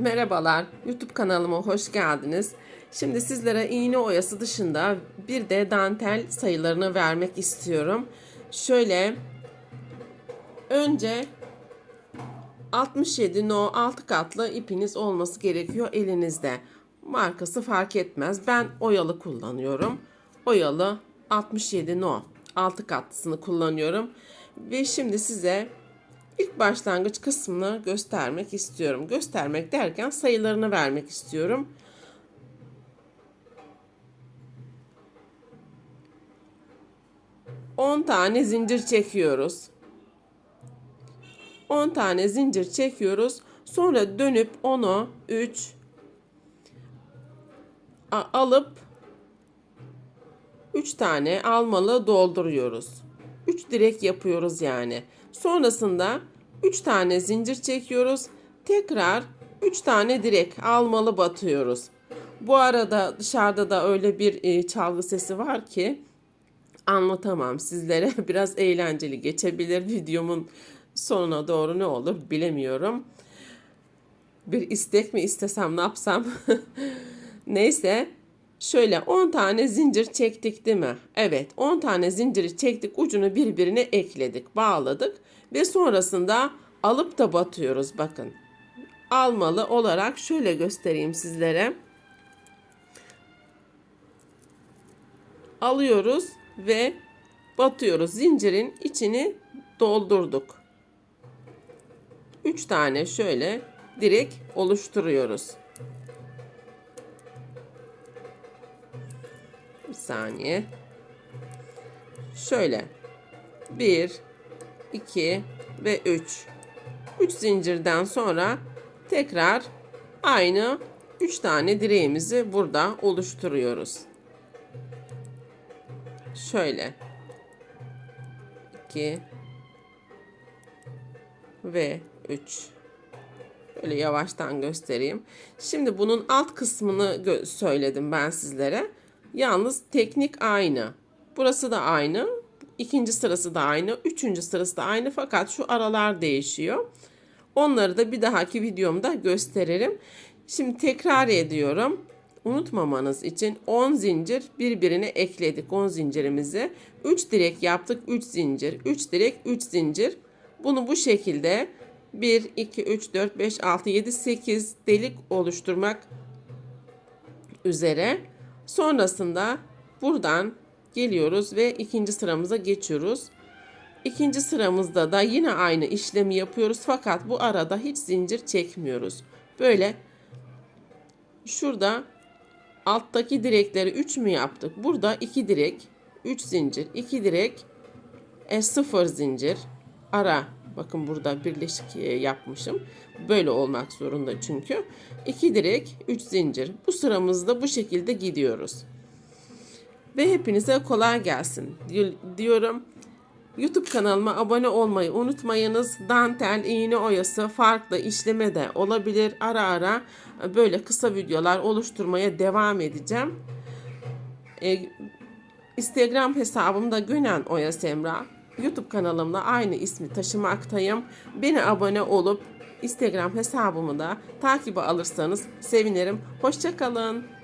Merhabalar, YouTube kanalıma hoş geldiniz. Şimdi sizlere iğne oyası dışında bir de dantel sayılarını vermek istiyorum. Şöyle, önce 67 no 6 katlı ipiniz olması gerekiyor elinizde. Markası fark etmez. Ben oyalı kullanıyorum. Oyalı 67 no 6 katlısını kullanıyorum. Ve şimdi size İlk başlangıç kısmını göstermek istiyorum. Göstermek derken sayılarını vermek istiyorum. On tane zincir çekiyoruz. 10 tane zincir çekiyoruz. Sonra dönüp onu 3 alıp 3 tane almalı dolduruyoruz. 3 direk yapıyoruz yani. Sonrasında 3 tane zincir çekiyoruz. Tekrar 3 tane direk almalı batıyoruz. Bu arada dışarıda da öyle bir e, çalgı sesi var ki anlatamam sizlere. Biraz eğlenceli geçebilir videomun sonuna doğru ne olur bilemiyorum. Bir istek mi istesem ne yapsam? Neyse Şöyle 10 tane zincir çektik değil mi? Evet 10 tane zinciri çektik ucunu birbirine ekledik bağladık ve sonrasında alıp da batıyoruz bakın. Almalı olarak şöyle göstereyim sizlere. Alıyoruz ve batıyoruz. Zincirin içini doldurduk. 3 tane şöyle direk oluşturuyoruz. Bir saniye. Şöyle. 1 2 ve 3. 3 zincirden sonra tekrar aynı 3 tane direğimizi burada oluşturuyoruz. Şöyle. 2 ve 3. Böyle yavaştan göstereyim. Şimdi bunun alt kısmını söyledim ben sizlere. Yalnız teknik aynı. Burası da aynı. İkinci sırası da aynı. Üçüncü sırası da aynı fakat şu aralar değişiyor. Onları da bir dahaki videomda gösteririm. Şimdi tekrar ediyorum. Unutmamanız için 10 zincir birbirine ekledik 10 zincirimizi. 3 direk yaptık 3 zincir. 3 direk 3 zincir. Bunu bu şekilde 1, 2, 3, 4, 5, 6, 7, 8 delik oluşturmak üzere Sonrasında buradan geliyoruz ve ikinci sıramıza geçiyoruz. İkinci sıramızda da yine aynı işlemi yapıyoruz fakat bu arada hiç zincir çekmiyoruz. Böyle şurada alttaki direkleri 3 mü yaptık? Burada 2 direk, 3 zincir, 2 direk, e, 0 zincir, ara Bakın burada birleşik e, yapmışım. Böyle olmak zorunda çünkü. 2 direk, 3 zincir. Bu sıramızda bu şekilde gidiyoruz. Ve hepinize kolay gelsin diyorum. YouTube kanalıma abone olmayı unutmayınız. Dantel, iğne oyası, farklı işleme de olabilir. Ara ara böyle kısa videolar oluşturmaya devam edeceğim. Ee, Instagram hesabımda Gönen Oya Semra. YouTube kanalımda aynı ismi taşımaktayım. Beni abone olup Instagram hesabımı da takibe alırsanız sevinirim. Hoşçakalın.